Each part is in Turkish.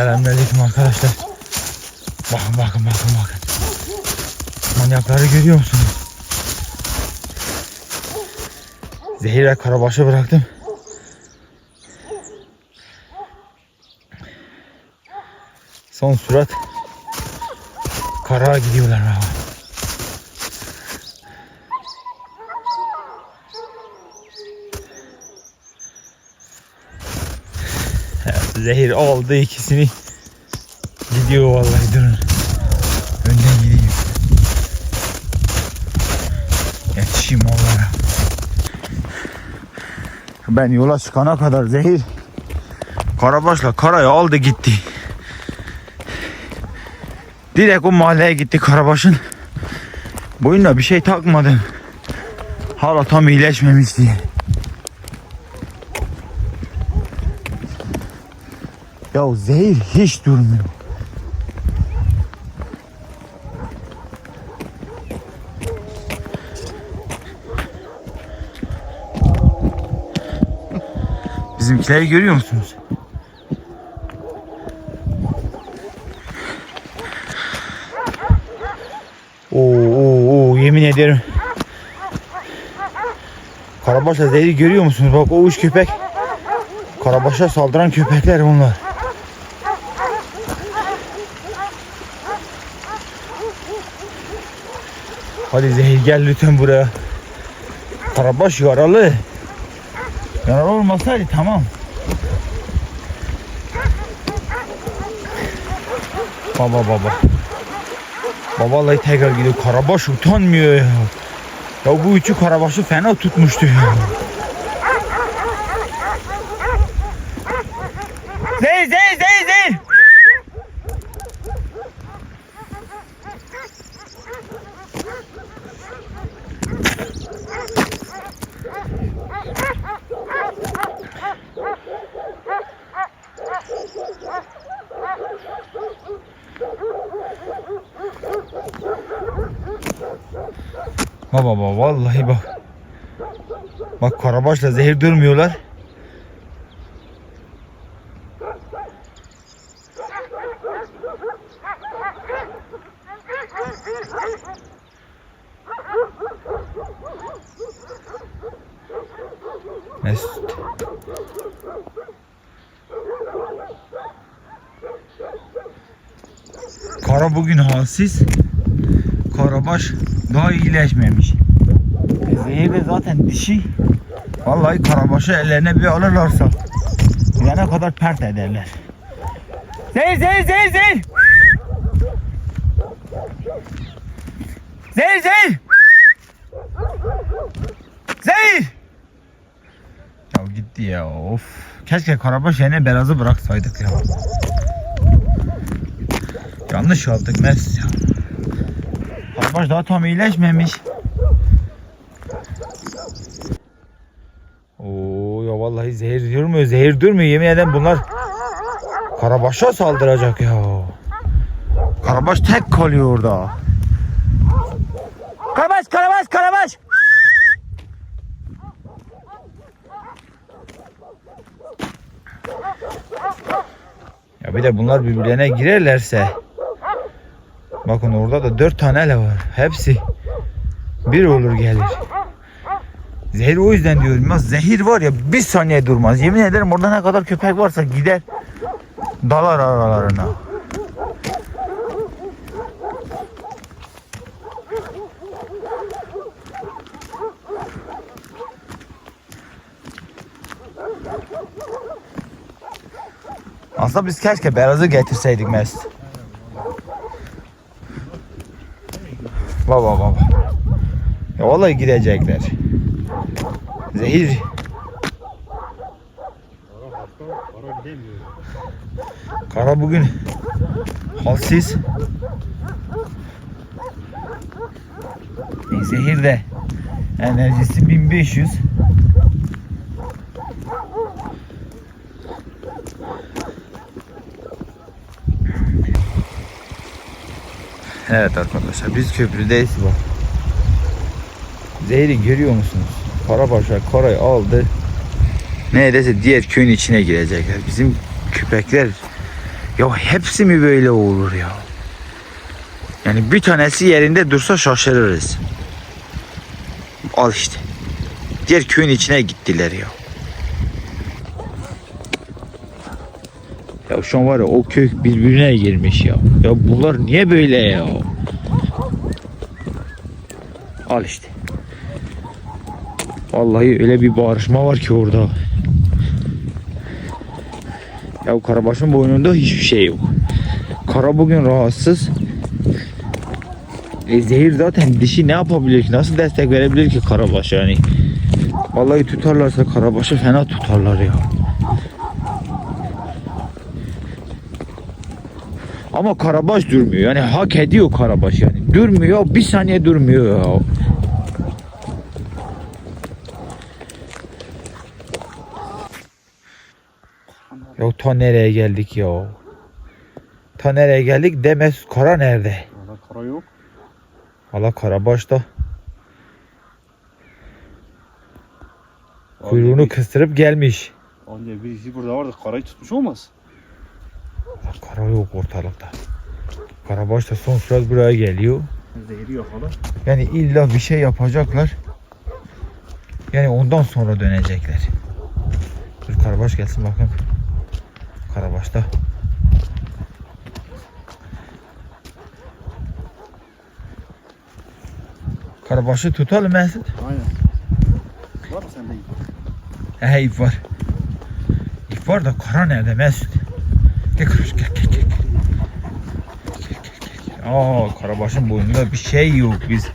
Selamünaleyküm arkadaşlar. Bakın bakın bakın bakın. Manyakları görüyor musunuz? Zehire karabaşı bıraktım. Son surat karağa gidiyorlar baba. Zehir aldı ikisini. Gidiyor vallahi durun. Önden gideyim. Yetişeyim onlara. Ben yola çıkana kadar Zehir Karabaş'la karayı aldı gitti. Direkt o mahalleye gitti Karabaş'ın. Boyuna bir şey takmadım. Hala tam iyileşmemiş diye. Ya zehir hiç durmuyor. Bizimkileri görüyor musunuz? Oo, oo, oo, yemin ederim. Karabaşla zehri görüyor musunuz? Bak o üç köpek. Karabaşa saldıran köpekler bunlar. Hadi Zehir gel lütfen buraya. Karabaş yaralı. Yaralı olmasaydı tamam. Baba baba. Baba vallahi tekrar gidiyor. Karabaş utanmıyor ya. Ya bu üçü karabaşı fena tutmuştu ya. Baba baba vallahi bak. Bak karabaşla zehir durmuyorlar. Mesut. Kara bugün halsiz. Karabaş daha iyileşmemiş. E, zaten dişi. Vallahi karabaşı ellerine bir alırlarsa ne kadar pert ederler. Zehir zehir zehir zehir. Zehir zehir. Zehir. Ya gitti ya of. Keşke karabaş yerine berazı bıraksaydık ya. Yanlış yaptık Mes ya. Karabaş daha tam iyileşmemiş. Oo ya vallahi zehir durmuyor, zehir durmuyor. Yemin ederim bunlar Karabaş'a saldıracak ya. Karabaş tek kalıyor orada. Karabaş, Karabaş, Karabaş. Ya bir de bunlar birbirlerine girerlerse Bakın orada da dört tane ele var. Hepsi bir olur gelir. Zehir o yüzden diyorum zehir var ya bir saniye durmaz. Yemin ederim orada ne kadar köpek varsa gider dalar aralarına. Aslında biz keşke beyazı getirseydik Mesut. Baba baba. Ya vallahi gidecekler. Zehir. Kara bugün halsiz. E, Zehir de enerjisi 1500. Evet arkadaşlar biz köprüdeyiz bak. Zehri görüyor musunuz? Karabaş'a Koray aldı. Neredeyse diğer köyün içine girecekler. Bizim köpekler Ya hepsi mi böyle olur ya? Yani bir tanesi yerinde dursa şaşırırız. Al işte. Diğer köyün içine gittiler ya. Ya şu an var ya o köy birbirine girmiş ya. Ya bunlar niye böyle ya? Al işte. Vallahi öyle bir bağırışma var ki orada. Ya Karabaş'ın boynunda hiçbir şey yok. Kara bugün rahatsız. E zehir zaten dişi ne yapabilir ki? Nasıl destek verebilir ki Karabaş yani? Vallahi tutarlarsa Karabaş'ı fena tutarlar ya. Ama Karabaş durmuyor. Yani hak ediyor Karabaş yani. Durmuyor. Bir saniye durmuyor ya. Ya ta nereye geldik ya? Ta nereye geldik? Demes Kara nerede? Valla kara yok. Valla Karabaş da kuyruğunu kıstırıp gelmiş. Anca birisi burada vardı karayı tutmuş olmaz. Valla Kara yok ortalıkta. Karabaş da son sürat buraya geliyor. Zehri yok hala. Yani illa bir şey yapacaklar. Yani ondan sonra dönecekler. Dur Karabaş gelsin bakın. Karabaş'ta. Karabaş'ı tutalım Mesut. Aynen. Var mı sende iyi? He ip var. İp var da kara nerede Mesut? Gel Karabaş gel gel gel. Aa Karabaş'ın boynunda bir şey yok biz.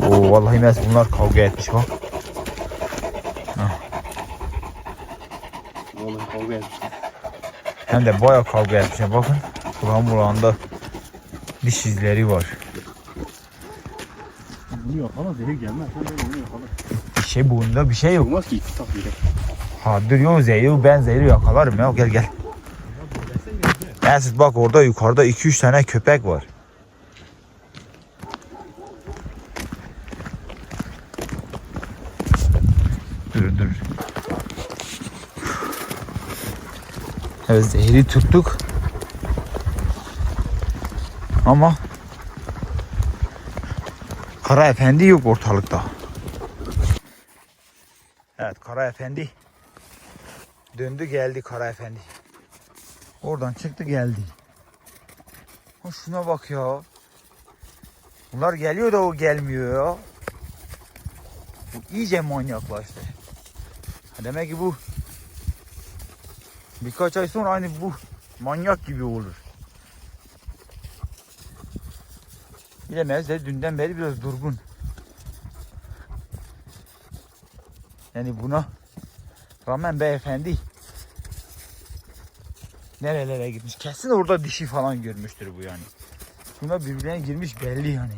Oo vallahi Mesut bunlar kavga etmiş bak. Vallahi kavga etmişler. Hem de bayağı kavga etmişler bakın. Kulağın bulağında diş izleri var. Bunu yok hala zehir gelmez. Bunu yok hala. Bir şey boynunda bir şey yok. Olmaz ki tutak bile. Ha dur yok zehri ben zehri yakalarım ya gel gel. Mesut bak orada yukarıda 2-3 tane köpek var. Dur dur. Evet zehri tuttuk. Ama Kara Efendi yok ortalıkta. Evet Kara Efendi döndü geldi Kara Efendi. Oradan çıktı geldi. Ha şuna bak ya. Bunlar geliyor da o gelmiyor ya. Bu iyice manyaklaştı. Ha Demek ki bu birkaç ay sonra aynı bu manyak gibi olur. Bilemez de dünden beri biraz durgun. Yani buna rağmen beyefendi nerelere gitmiş. Kesin orada dişi falan görmüştür bu yani. Buna birbirine girmiş belli yani.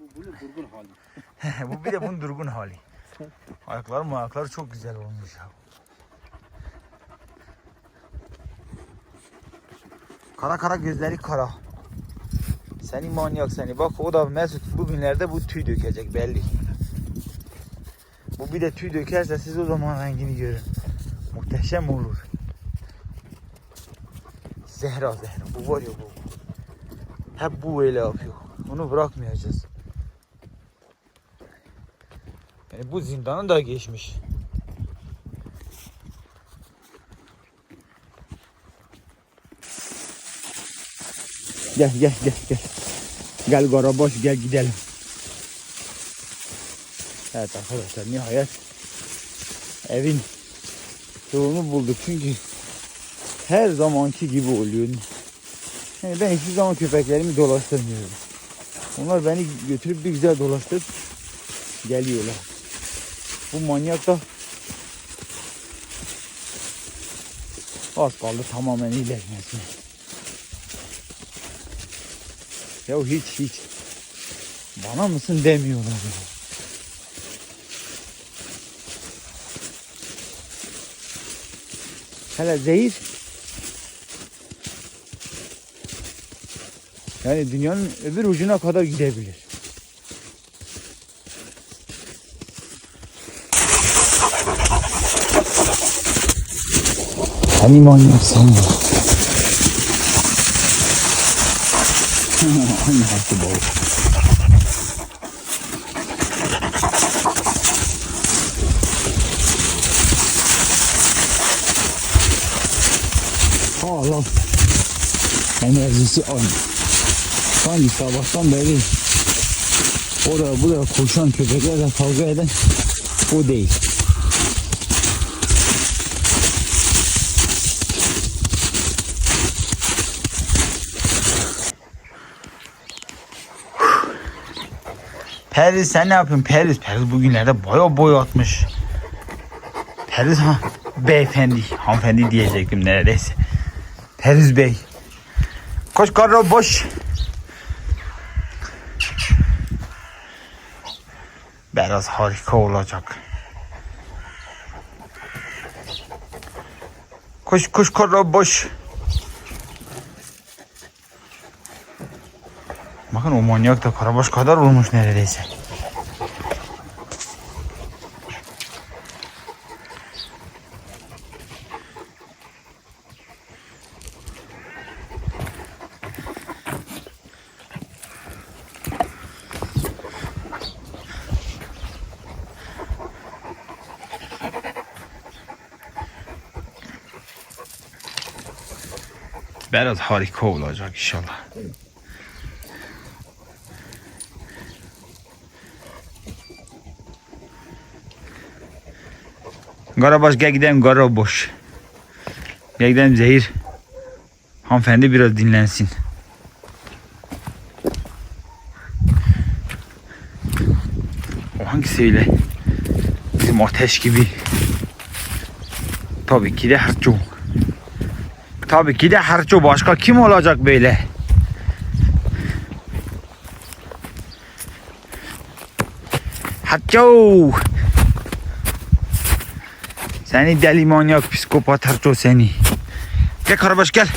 Bu bunun durgun hali. bu bir de bunun durgun hali. Ayakları ayakları çok güzel olmuş ya. Kara kara gözleri kara. Seni manyak seni. Bak o da Mesut bugünlerde bu tüy dökecek belli. Bu bir de tüy dökerse siz o zaman rengini görün. Muhteşem olur. Zehra Zehra. Bu var ya bu. Hep bu öyle yapıyor. Onu bırakmayacağız. Yani bu zindanı da geçmiş. Gel gel gel gel. Gel Karabaş gel gidelim. Evet arkadaşlar nihayet evin yolunu bulduk çünkü her zamanki gibi oluyor. Yani ben hiçbir zaman köpeklerimi dolaştırmıyorum. Onlar beni götürüp bir güzel dolaştırıp geliyorlar. Bu manyak da az kaldı tamamen iyileşmesine. Ya hiç hiç bana mısın demiyorlar ya. Hele zehir yani dünyanın öbür ucuna kadar gidebilir. Seni manyak seni. Aynı hasta balık. Hala enerjisi aynı. Sanki sabahtan beri oraya buraya koşan köpeklerle kavga eden o değil. Periz sen ne yapıyorsun Periz? Periz bugünlerde boya boy atmış. Periz ha beyefendi, hanımefendi diyecektim neredeyse. Periz Bey. Koş karro boş. Biraz harika olacak. Koş koş karro boş. Bakın o manyak da karabaş kadar olmuş neredeyse. Biraz harika olacak inşallah. Karabaş gel gidelim Karaboş. Gel gidelim Zehir. Hanımefendi biraz dinlensin. O hangisi öyle? Bizim ateş gibi. Tabii ki de Harco. Tabii ki de Harco. Başka kim olacak böyle? Harco. Seni deli manyak psikopat Harco seni. Gel Karabaş gel.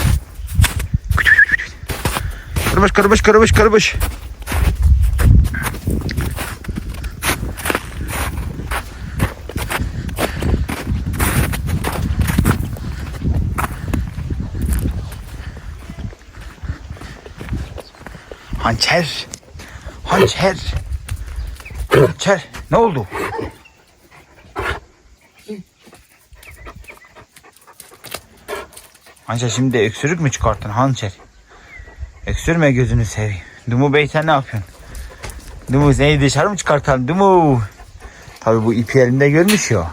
Karabaş Karabaş Karabaş Karabaş. Hançer. Hançer. Hançer. Ne oldu? Hançer şimdi öksürük mü çıkarttın Hançer? Öksürme gözünü seveyim. Dumu Bey sen ne yapıyorsun? Dumu seni dışarı mı çıkartalım Dumu? Tabi bu ipi elinde görmüş ya.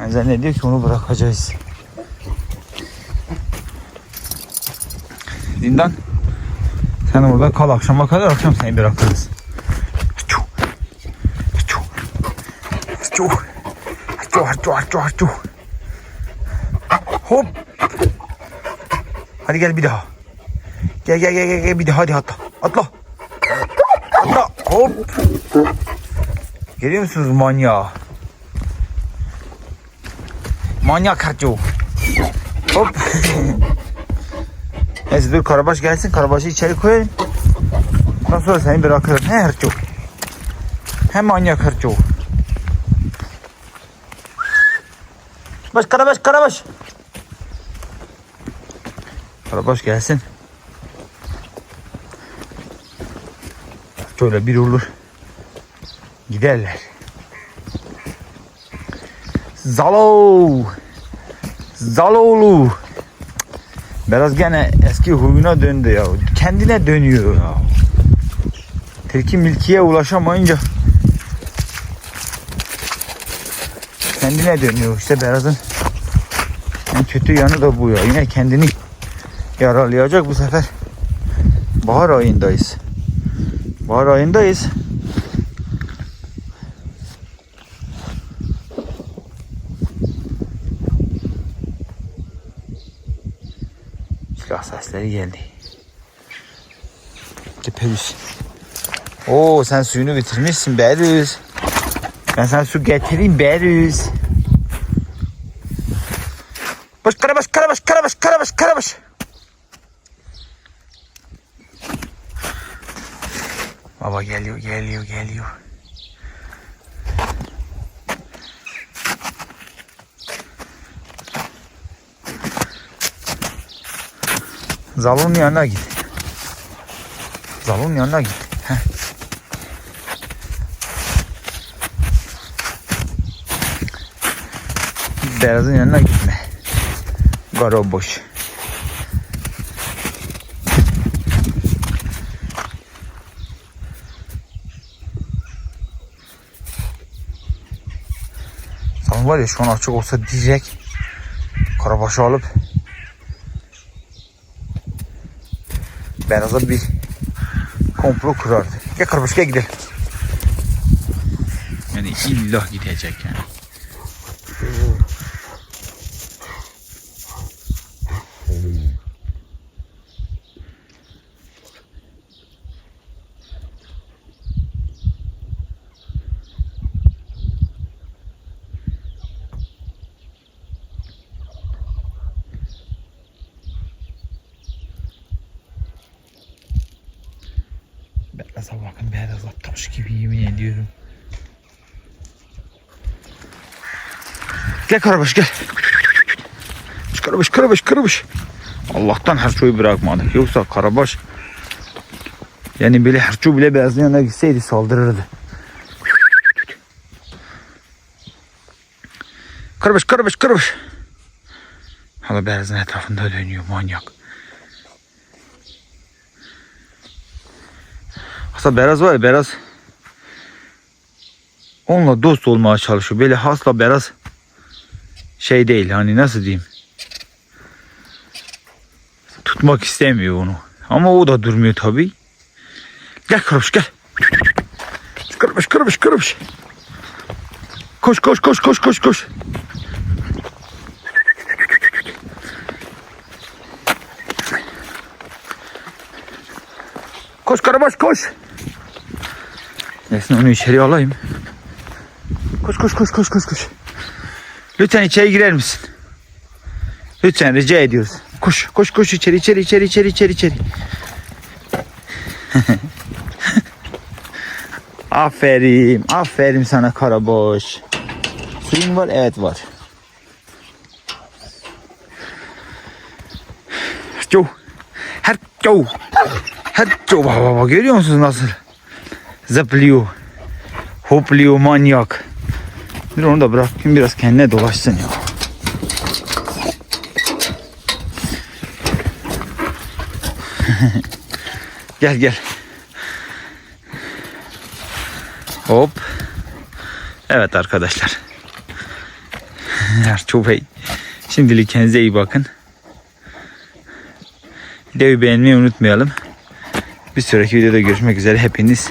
Yani zannediyor ki onu bırakacağız. Zindan. Sen orada kal akşama kadar akşam seni bırakırız. Haçu. Haçu. Haçu. Haçu haçu haçu haçu. Hop. Hadi gel bir daha. Gel gel gel gel, gel bir daha hadi atla. Atla. Atla. Hop. Görüyor musunuz manyağı? Manyak Haçu. Hop. Neyse dur Karabaş gelsin. Karabaş'ı içeri koyalım. Ondan sonra seni bırakırım. He Hırço. He manyak Hırço. Baş Karabaş Karabaş. Karabaş gelsin. Şöyle bir olur. Giderler. Zalo. Zaloğlu. Biraz gene eski huyuna döndü ya. Kendine dönüyor ya. Tilki milkiye ulaşamayınca kendine dönüyor. İşte Beraz'ın en kötü yanı da bu ya. Yine kendini yaralayacak bu sefer. Bahar ayındayız. Bahar ayındayız. Sesleri geldi. Perüz. Oo sen suyunu bitirmişsin Berüz. Ben sana su getireyim Berüz. Baş karabaş karabaş karabaş karabaş karabaş. Baba geliyor geliyor geliyor. Zalonun yanına git. Zalonun yanına git. Heh. Beyazın yanına gitme. Garo boş. Sen var ya şu an açık olsa direkt karabaşı alıp Beyaz'a bir komplo kurardı. Gel gel gidelim. Yani illa gidecek yani. Beyaza bakın beyaza taş gibi yemin ediyorum. Gel Karabaş gel. Karabaş Karabaş Karabaş. Allah'tan her şeyi bırakmadı. Yoksa Karabaş yani bile Herçu bile beyazın yanına gitseydi saldırırdı. Karabaş Karabaş Karabaş. Hala beyazın etrafında dönüyor manyak. Aslında Beraz var ya Beraz onunla dost olmaya çalışıyor. Böyle hasla Beraz şey değil hani nasıl diyeyim tutmak istemiyor onu. Ama o da durmuyor tabi. Gel kırmış gel. Kırmış kırmış kırmış. Koş koş koş koş koş koş. Koş Karabaş koş. Neyse onu içeri alayım. Koş koş koş koş koş koş. Lütfen içeri girer misin? Lütfen rica ediyoruz. Koş koş koş içeri içeri içeri içeri içeri içeri. aferin aferin sana Karabaş. Suyun var evet var. Joe. Her Joe. Her Joe baba baba görüyor musunuz nasıl? Zıplıyor. Hopluyor manyak. Bir onu da bırakayım biraz kendine dolaşsın ya. gel gel. Hop. Evet arkadaşlar. Ertuğ Bey. Şimdilik kendinize iyi bakın. Videoyu beğenmeyi unutmayalım. Bir sonraki videoda görüşmek üzere. Hepiniz